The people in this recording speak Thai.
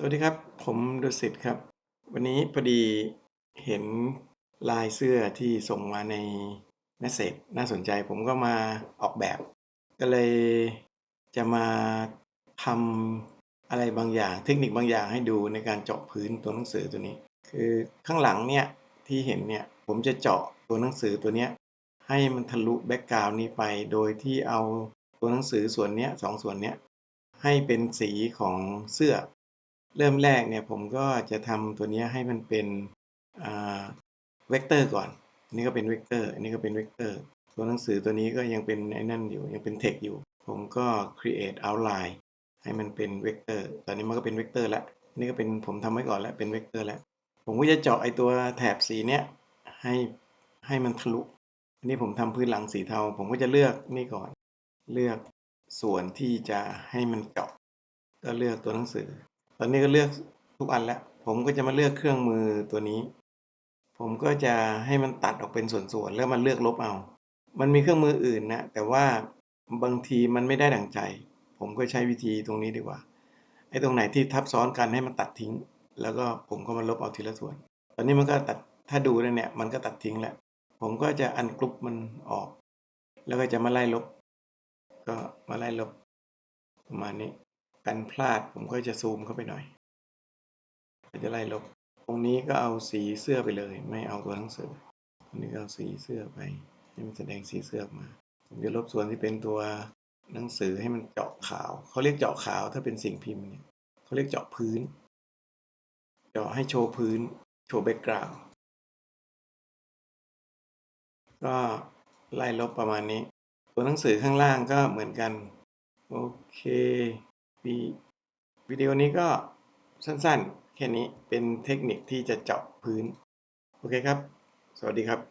สวัสดีครับ ผมดุสิตครับ วันนี้พอดีเห็นลายเสื้อที่ส่งมาในเมสเซจน่าสนใจผมก็มาออกแบบ ก็เลยจะมาทำอะไรบางอย่าง เทคนิคบางอย่างให้ดูในการเจาะพื้นตัวหนังสือตัวนี้ คือข้างหลังเนี่ยที่เห็นเนี่ยผมจะเจาะตัวหนังสือตัวเนี้ยให้มันทะลุแบ็กกราวน์นี้ไป โดยที่เอาตัวหนังสือส่วนเนี้ยสองส่วนเนี้ยให้เป็นสีของเสื้อ เริ่มแรกเนี่ยผมก็จะทำตัวนี้ให้มันเป็นเวกเตอร์ก่อนอันนี้ก็เป็นเวกเตอร์อันนี้ก็เป็นเวกเตอร์ตัวหนังสือตัวนี้ก็ยังเป็นไอ้นั่นอยู่ยังเป็น text อยู่ ผมก็ create outline ให้มันเป็นเวกเตอร์ตอนนี้มันก็เป็นเวกเตอร์แล้วนี่ก็เป็นผมทำไว้ก่อนแล้วเป็นเวกเตอร์แล้วผมก็จะเจาะไอตัวแถบสีเนี้ยให้ให้มันทะลุอันนี้ผมทำพื้นหลังสีเทา ผมก็จะเลือกนี่ก่อน เลือกส่วนที่จะให้มันเจาะก็เลือกตัวหนังสือ ตอนนี้ก็เลือกทุกอันแล้ว ผมก็จะมาเลือกเครื่องมือตัวนี้ ผมก็จะให้มันตัดออกเป็นส่วนๆแล้วมันเลือกลบเอา มันมีเครื่องมืออื่นนะ แต่ว่าบางทีมันไม่ได้ดั่งใจ ผมก็ใช้วิธีตรงนี้ดีกว่า ไอ้ตรงไหนที่ทับซ้อนกันให้มันตัดทิ้ง แล้วก็ผมก็มาลบเอาทีละส่วน ตอนนี้มันก็ตัด ถ้าดูแล้วเนี่ย มันก็ตัดทิ้งแล้ว ผมก็จะอันกรุ๊ปมันออก แล้วก็จะมาไล่ลบ ก็มาไล่ลบประมาณนี้ กันพลาดผมก็จะซูมเข้าไปหน่อยก็จะไล่ลบ ตรงนี้ก็เอาสีเสื้อไปเลย ไม่เอาตัวหนังสือตรงนี้ก็เอาสีเสื้อไปให้มันแสดงสีเสื้อมาผมจะลบส่วนที่เป็นตัวหนังสือให้มันเจาะขาว เขาเรียกเจาะขาวถ้าเป็นสิ่งพิมพ์เนี่ยเขาเรียกเจาะพื้น เจาะให้โชว์พื้น โชว์แบ็กกราวด์ก็ไล่ลบประมาณนี้ ตัวหนังสือข้างล่างก็เหมือนกัน โอเค วีวิดีโอนี้ก็สั้นๆ แค่นี้เป็นเทคนิคที่จะเจาะพื้น โอเคครับ สวัสดีครับ